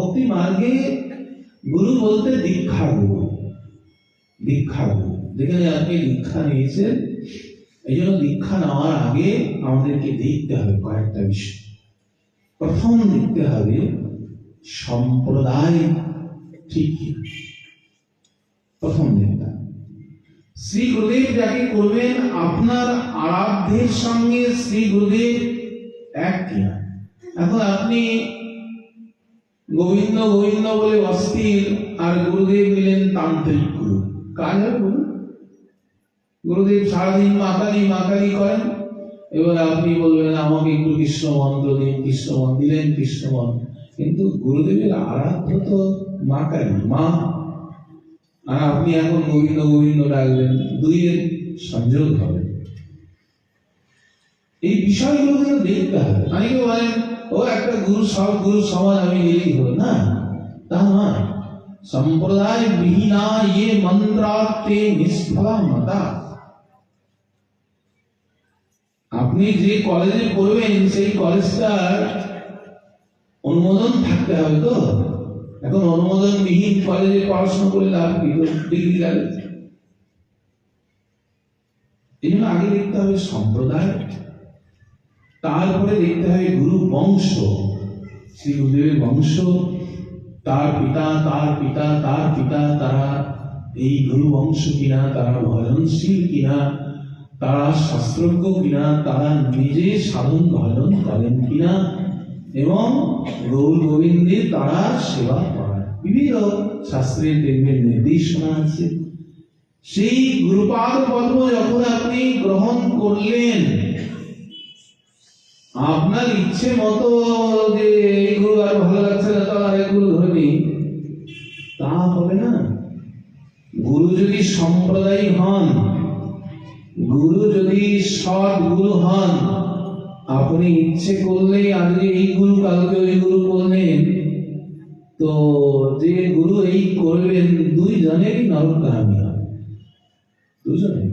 ভক্তি মার্গে গুরু বলতে দীক্ষা গুরু। দীক্ষা গুরু। যেখানে আপনি দীক্ষা নিয়েছেন, এই জন্য দীক্ষা নেওয়ার আগে আমাদেরকে দেখতে হবে কয়েকটা বিষয়। প্রথম দেখতে হবে, সম্প্রদায় ঠিক প্রথম দেখতে। শ্রী গুরুদেব যাকে করবেন, আপনার আরাধ্যের সঙ্গে শ্রী গুরুদেব এক কিনা। এখন আপনি গোবিন্দ গোবিন্দ বলে অস্থির, আর গুরুদেব নিলেন তান্ত্রিক গুরু। কাজ হবে বলুন? গুরুদেব সারাদিন মাকালি মাকালি করেন। এবার আপনি বলবেন, আমাকে একটু কৃষ্ণ মন্ত্র দিন কৃষ্ণ দিলেন কৃষ্ণ মন্ত্র কিন্তু গুরুদেবের আরাধ্য তো মাকালি মা। আর আপনি এখন গোবিন্দ গোবিন্দ ডাকবেন দুইয়ের সংযোগ হবে। এই বিষয়গুলো দেখতে হবে। অনেকে বলেন ও একটা গুরু সব গুরু সমান আমি গেলেই হলো, না? তা নয়। সম্প্রদায় বিহীনা ইয়ে মন্ত্রার্থে নিষ্ফলা মতা আপনি যে কলেজে পড়বেন, সেই কলেজটার অনুমোদন থাকতে হবে তো? এখন অনুমোদন বিহীন কলেজে পড়াশোনা করে লাভ কি? ডিগ্রি লাগে এই জন্য আগে দেখতে হবে সম্প্রদায় তারপরে দেখতে হবে গুরু বংশ। শ্রী গুরুদেবের বংশ, তার পিতা তার পিতা তার পিতা, তারা এই গুরু বংশ কিনা, তারা ভজনশীল কিনা, তারা শাস্ত্রজ্ঞ কিনা, তারা নিজে সাধন ভজন করেন কিনা, এবং গৌর গোবিন্দের তারা সেবা করেন বিভিন্ন শাস্ত্রের দেখবেন নির্দেশনা আছে। সেই গুরুপাদ পদ্ম যখন আপনি গ্রহণ করলেন আপনার ইচ্ছে মতো যে এই গুরু আর ভালো লাগছে না তাহলে আরেক গুরু ধরে তা হবে না। গুরু যদি সম্প্রদায়ী হন, গুরু যদি সৎ গুরু হন, আপনি ইচ্ছে করলেই আজকে এই গুরু কালকে ওই গুরু করলেন তো যে গুরু এই করবেন দুই জনেরই নরকামি হবে দুজনে